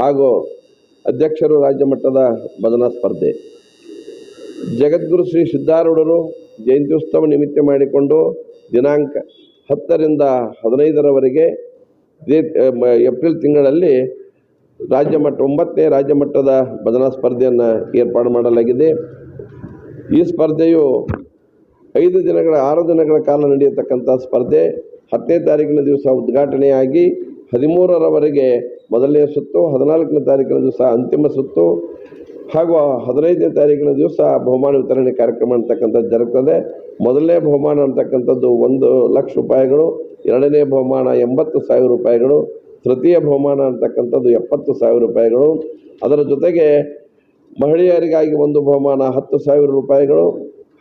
ಹಾಗೂ ಅಧ್ಯಕ್ಷರು ರಾಜ್ಯ ಮಟ್ಟದ ಭಜನಾ ಸ್ಪರ್ಧೆ. ಜಗದ್ಗುರು ಶ್ರೀ ಸಿದ್ಧಾರೂಢರು ಜಯಂತ್ಯುತ್ಸವ ನಿಮಿತ್ತ ಮಾಡಿಕೊಂಡು ದಿನಾಂಕ ಹತ್ತರಿಂದ ಹದಿನೈದರವರೆಗೆ ಏಪ್ರಿಲ್ ತಿಂಗಳಲ್ಲಿ ರಾಜ್ಯ ಮಟ್ಟ, ಒಂಬತ್ತನೇ ರಾಜ್ಯ ಮಟ್ಟದ ಭಜನಾ ಸ್ಪರ್ಧೆಯನ್ನು ಏರ್ಪಾಡು ಮಾಡಲಾಗಿದೆ. ಈ ಸ್ಪರ್ಧೆಯು ಐದು ದಿನಗಳ, ಆರು ದಿನಗಳ ಕಾಲ ನಡೆಯತಕ್ಕಂಥ ಸ್ಪರ್ಧೆ. ಹತ್ತನೇ ತಾರೀಕಿನ ದಿವಸ ಉದ್ಘಾಟನೆಯಾಗಿ ಹದಿಮೂರರವರೆಗೆ ಮೊದಲನೇ ಸುತ್ತು, ಹದಿನಾಲ್ಕನೇ ತಾರೀಕಿನ ದಿವಸ ಅಂತಿಮ ಸುತ್ತು, ಹಾಗೂ ಹದಿನೈದನೇ ತಾರೀಕಿನ ದಿವಸ ಬಹುಮಾನ ವಿತರಣೆ ಕಾರ್ಯಕ್ರಮ ಅಂತಕ್ಕಂಥದ್ದು ಜರುಗ್ತದೆ. ಮೊದಲನೇ ಬಹುಮಾನ ಅಂತಕ್ಕಂಥದ್ದು ಒಂದು ಲಕ್ಷ ರೂಪಾಯಿಗಳು, ಎರಡನೇ ಬಹುಮಾನ ಎಂಬತ್ತು ಸಾವಿರ ರೂಪಾಯಿಗಳು, ತೃತೀಯ ಬಹುಮಾನ ಅಂತಕ್ಕಂಥದ್ದು ಎಪ್ಪತ್ತು ಸಾವಿರ ರೂಪಾಯಿಗಳು. ಅದರ ಜೊತೆಗೆ ಮಹಿಳೆಯರಿಗಾಗಿ ಒಂದು ಬಹುಮಾನ ಹತ್ತು ಸಾವಿರ ರೂಪಾಯಿಗಳು,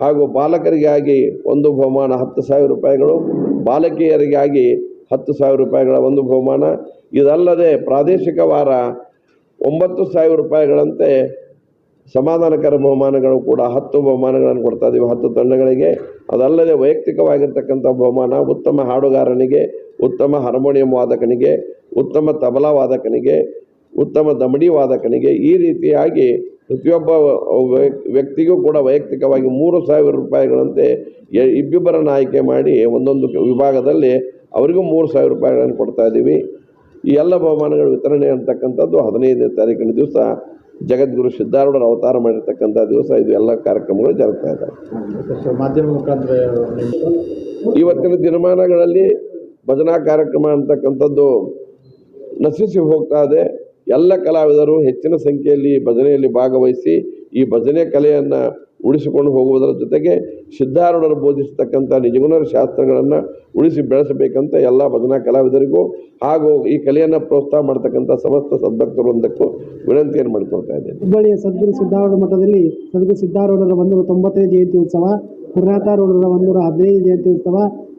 ಹಾಗೂ ಬಾಲಕರಿಗಾಗಿ ಒಂದು ಬಹುಮಾನ ಹತ್ತು ಸಾವಿರ ರೂಪಾಯಿಗಳು, ಬಾಲಕಿಯರಿಗಾಗಿ ಹತ್ತು ಸಾವಿರ ರೂಪಾಯಿಗಳ ಒಂದು ಬಹುಮಾನ. ಇದಲ್ಲದೆ ಪ್ರಾದೇಶಿಕ ವಾರ ಒಂಬತ್ತು ಸಾವಿರ ರೂಪಾಯಿಗಳಂತೆ ಸಮಾಧಾನಕರ ಬಹುಮಾನಗಳು ಕೂಡ ಹತ್ತು ಬಹುಮಾನಗಳನ್ನು ಕೊಡ್ತಾ ಇದ್ದೀವಿ ಹತ್ತು ತಂಡಗಳಿಗೆ. ಅದಲ್ಲದೆ ವೈಯಕ್ತಿಕವಾಗಿರ್ತಕ್ಕಂಥ ಬಹುಮಾನ ಉತ್ತಮ ಹಾಡುಗಾರನಿಗೆ, ಉತ್ತಮ ಹಾರ್ಮೋನಿಯಂ ವಾದಕನಿಗೆ, ಉತ್ತಮ ತಬಲಾ ವಾದಕನಿಗೆ, ಉತ್ತಮ ದಮಡಿ ವಾದಕನಿಗೆ ಈ ರೀತಿಯಾಗಿ ಪ್ರತಿಯೊಬ್ಬ ವ್ಯ- ವ್ಯಕ್ತಿಗೂ ಕೂಡ ವೈಯಕ್ತಿಕವಾಗಿ ಮೂರು ಸಾವಿರ ರೂಪಾಯಿಗಳಂತೆ ಇಬ್ಬಿಬ್ಬರನ್ನು ಆಯ್ಕೆ ಮಾಡಿ ಒಂದೊಂದು ವಿಭಾಗದಲ್ಲಿ ಅವರಿಗೂ ಮೂರು ಸಾವಿರ ರೂಪಾಯಿಗಳನ್ನು ಕೊಡ್ತಾ ಇದ್ದೀವಿ. ಈ ಎಲ್ಲ ಬಹುಮಾನಗಳ ವಿತರಣೆ ಅಂತಕ್ಕಂಥದ್ದು ಹದಿನೈದನೇ ತಾರೀಕಿನ ದಿವಸ ಜಗದ್ಗುರು ಸಿದ್ಧಾರೂಢರು ಅವತಾರ ಮಾಡಿರ್ತಕ್ಕಂಥ ದಿವಸ. ಇದು ಎಲ್ಲ ಕಾರ್ಯಕ್ರಮಗಳು ಜರುಗ್ತಾ ಇದ್ದಾವೆ ಮಾಧ್ಯಮ ಮುಖಾಂತರ ಇವತ್ತಿನ ದಿನಮಾನಗಳಲ್ಲಿ ಭಜನಾ ಕಾರ್ಯಕ್ರಮ ಅಂತಕ್ಕಂಥದ್ದು ನಶಿಸಿ ಹೋಗ್ತಾ ಇದೆ. ಎಲ್ಲ ಕಲಾವಿದರು ಹೆಚ್ಚಿನ ಸಂಖ್ಯೆಯಲ್ಲಿ ಭಜನೆಯಲ್ಲಿ ಭಾಗವಹಿಸಿ ಈ ಭಜನೆ ಕಲೆಯನ್ನು ಉಳಿಸಿಕೊಂಡು ಹೋಗುವುದರ ಜೊತೆಗೆ ಸಿದ್ಧಾರೂಢರು ಬೋಧಿಸತಕ್ಕಂಥ ನಿಜಗುಣರ ಶಾಸ್ತ್ರಗಳನ್ನು ಉಳಿಸಿ ಬೆಳೆಸಬೇಕಂತ ಎಲ್ಲ ಭಜನಾ ಕಲಾವಿದರಿಗೂ ಹಾಗೂ ಈ ಕಲೆಯನ್ನು ಪ್ರೋತ್ಸಾಹ ಮಾಡ್ತಕ್ಕಂಥ ಸಮಸ್ತ ಸದ್ಭಕ್ತರೊಂದಕ್ಕೂ ವಿನಂತಿಯನ್ನು ಮಾಡಿಕೊಳ್ತಾ ಇದ್ದೇನೆ. ಹುಬ್ಬಳ್ಳಿಯ ಸದ್ಗುರು ಸಿದ್ಧಾರೂಢ ಮಠದಲ್ಲಿ ಸದ್ಗುರು ಸಿದ್ಧಾರೂಢರ ಒಂದೂರ ತೊಂಬತ್ತನೇ ಜಯಂತಿ ಉತ್ಸವ ಗುರುನಾಥಾರೂಢರ ಒಂದೂರ ಹದಿನೈದು ಜಯಂತಿ ಉತ್ಸವ,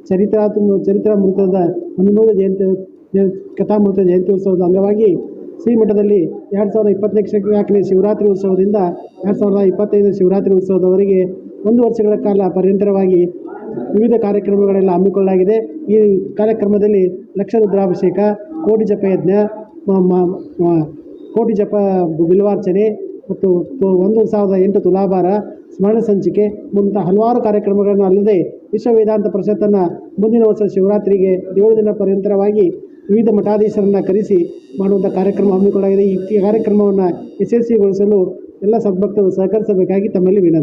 ಚರಿತ್ರಾತ್ಮ, ಚರಿತ್ರಾಮೃತದ ಹದಿಮೂರು ಜಯಂತಿ, ಕಥಾಮೃತ ಜಯಂತಿ ಉತ್ಸವದ ಅಂಗವಾಗಿ ಶ್ರೀಮಠದಲ್ಲಿ ಎರಡು ಸಾವಿರದ ಇಪ್ಪತ್ತನೇ ಶಿವರಾತ್ರಿ ಉತ್ಸವದಿಂದ ಎರಡು ಸಾವಿರದ ಇಪ್ಪತ್ತೈದು ಶಿವರಾತ್ರಿ ಉತ್ಸವದವರೆಗೆ ಒಂದು ವರ್ಷಗಳ ಕಾಲ ಪರ್ಯಂತರವಾಗಿ ವಿವಿಧ ಕಾರ್ಯಕ್ರಮಗಳೆಲ್ಲ ಹಮ್ಮಿಕೊಳ್ಳಲಾಗಿದೆ. ಈ ಕಾರ್ಯಕ್ರಮದಲ್ಲಿ ಲಕ್ಷ ರುದ್ರಾಭಿಷೇಕ ಕೋಟಿ ಜಪ ಯಜ್ಞ ಕೋಟಿ ಜಪ ಬಿಲ್ವಾರ್ಚನೆ ಮತ್ತು ಒಂದು ಸಾವಿರದ ಎಂಟು ತುಲಾಭಾರ, ಸ್ಮರಣ ಸಂಚಿಕೆ ಮುಂತ ಹಲವಾರು ಕಾರ್ಯಕ್ರಮಗಳನ್ನು ಅಲ್ಲದೆ ವಿಶ್ವ ವೇದಾಂತ ಪರಿಷತ್ತನ್ನು ಮುಂದಿನ ವರ್ಷ ಶಿವರಾತ್ರಿಗೆ ಏಳು ದಿನ ಪರ್ಯಂತರವಾಗಿ ವಿವಿಧ ಮಠಾಧೀಶರನ್ನು ಕರೆಸಿ ಮಾಡುವಂಥ ಕಾರ್ಯಕ್ರಮ ಹಮ್ಮಿಕೊಳ್ಳಲಾಗಿದೆ. ಈ ಕಾರ್ಯಕ್ರಮವನ್ನು ಯಶಸ್ವಿಗೊಳಿಸಲು ಎಲ್ಲ ಸದ್ಭಕ್ತರು ಸಹಕರಿಸಬೇಕಾಗಿ ತಮ್ಮಲ್ಲಿ ವಿನಂತಿ.